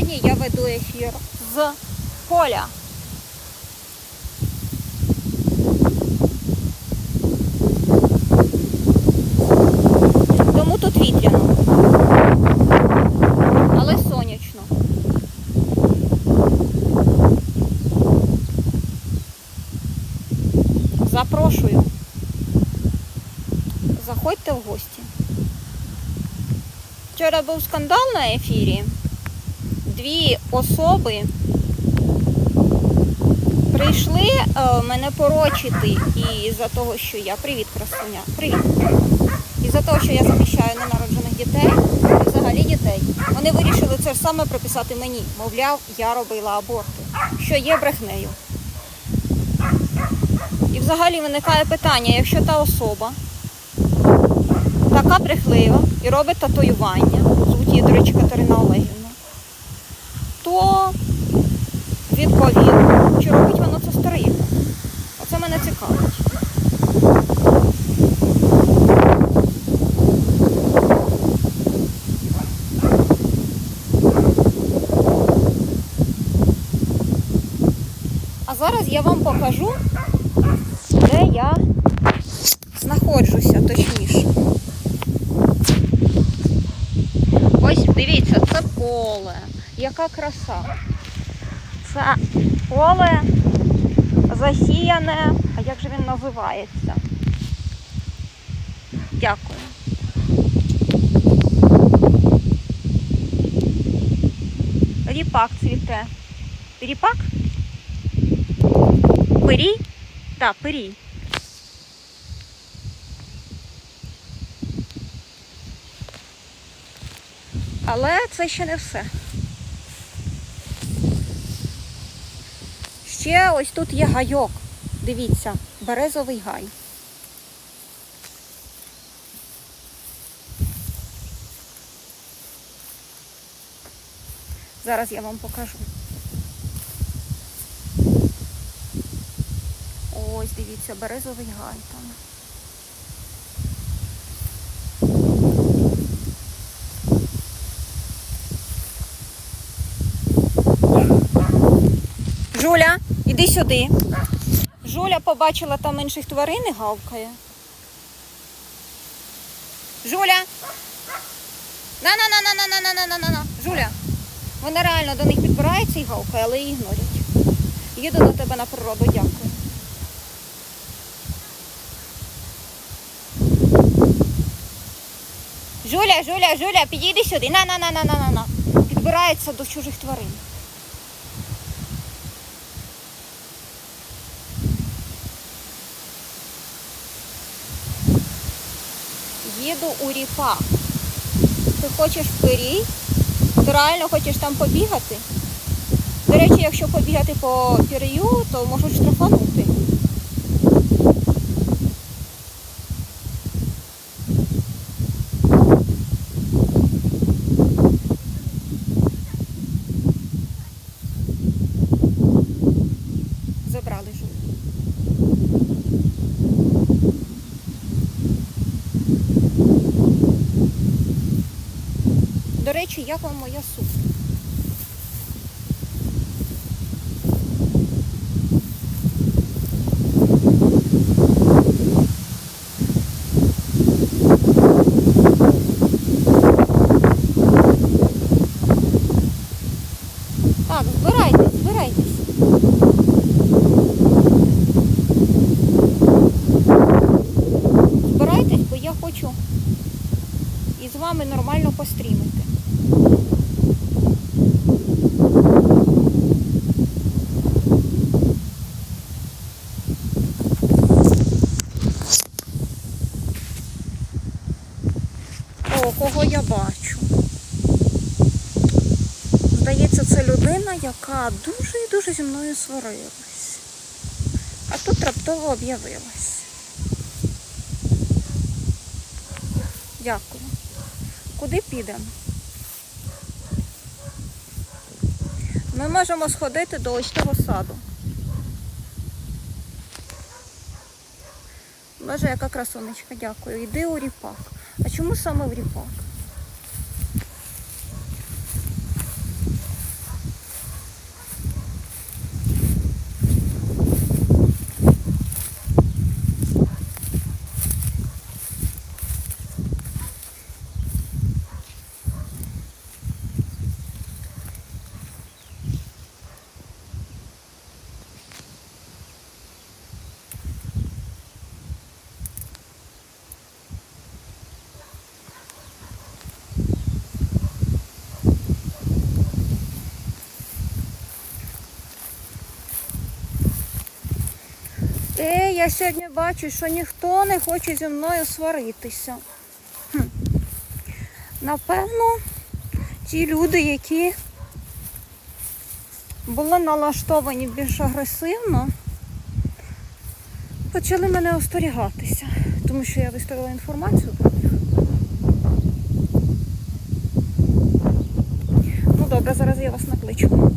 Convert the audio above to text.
Сьогодні я веду ефір з поля. Тому тут вітряно. Але сонячно. Запрошую. Заходьте в гості. Вчора був скандал на ефірі. Дві особи прийшли е, мене порочити і за того, що я. Привіт, красуня. Привіт. І за того, що я захищаю ненароджених дітей і взагалі дітей. Вони вирішили це ж саме приписати мені. Мовляв, я робила аборти, що є брехнею. І взагалі виникає питання, якщо та особа така брехлива і робить татуювання, звуть її, до речі, Катерина Олегівна, то відповідно, чи робить вона це старий? Оце мене цікавить. А зараз я вам покажу, де я знаходжуся, точніше. Ось дивіться, це поле. Яка краса. Це поле засіяне. А як же він називається? Дякую. Ріпак цвіте. Ріпак? Пирій? Так, пирій. Але це ще не все. Ще ось тут є гайок. Дивіться, березовий гай. Зараз я вам покажу. Ось, дивіться, березовий гай там. Жуля, іди сюди. Жуля побачила там інших тварин і гавкає. Жуля. На-на-на-на-на-на-на-на-на-на. Жуля. Вона реально до них підбирається і гавкає, але її ігнорять. Їду до тебе на природу, дякую. Жуля, Жуля, Жуля, підійди сюди. На-на-на-на-на-на. Підбирається до чужих тварин. їду у ріпак. Ти хочеш в пирій? Ти реально хочеш там побігати? До речі, якщо побігати по пір'ю, то можуть штрафанути. Речі, як вам моя сукня? Так, збирайтесь, збирайтесь. Збирайтесь, бо я хочу і з вами нормально пострімити. О, кого я бачу. Здається, це людина, яка дуже і дуже зі мною сварилась. А тут раптово об'явилась. Дякую. Куди підемо? Ми можемо сходити до ось того саду. Боже, яка красунечка, дякую. Йди у ріпак. А чому саме в ріпак? Я сьогодні бачу, що ніхто не хоче зі мною сваритися. Хм. Напевно, ті люди, які були налаштовані більш агресивно, почали мене остерігатися, тому що я виставила інформацію про них. Ну добре, зараз я вас накличу.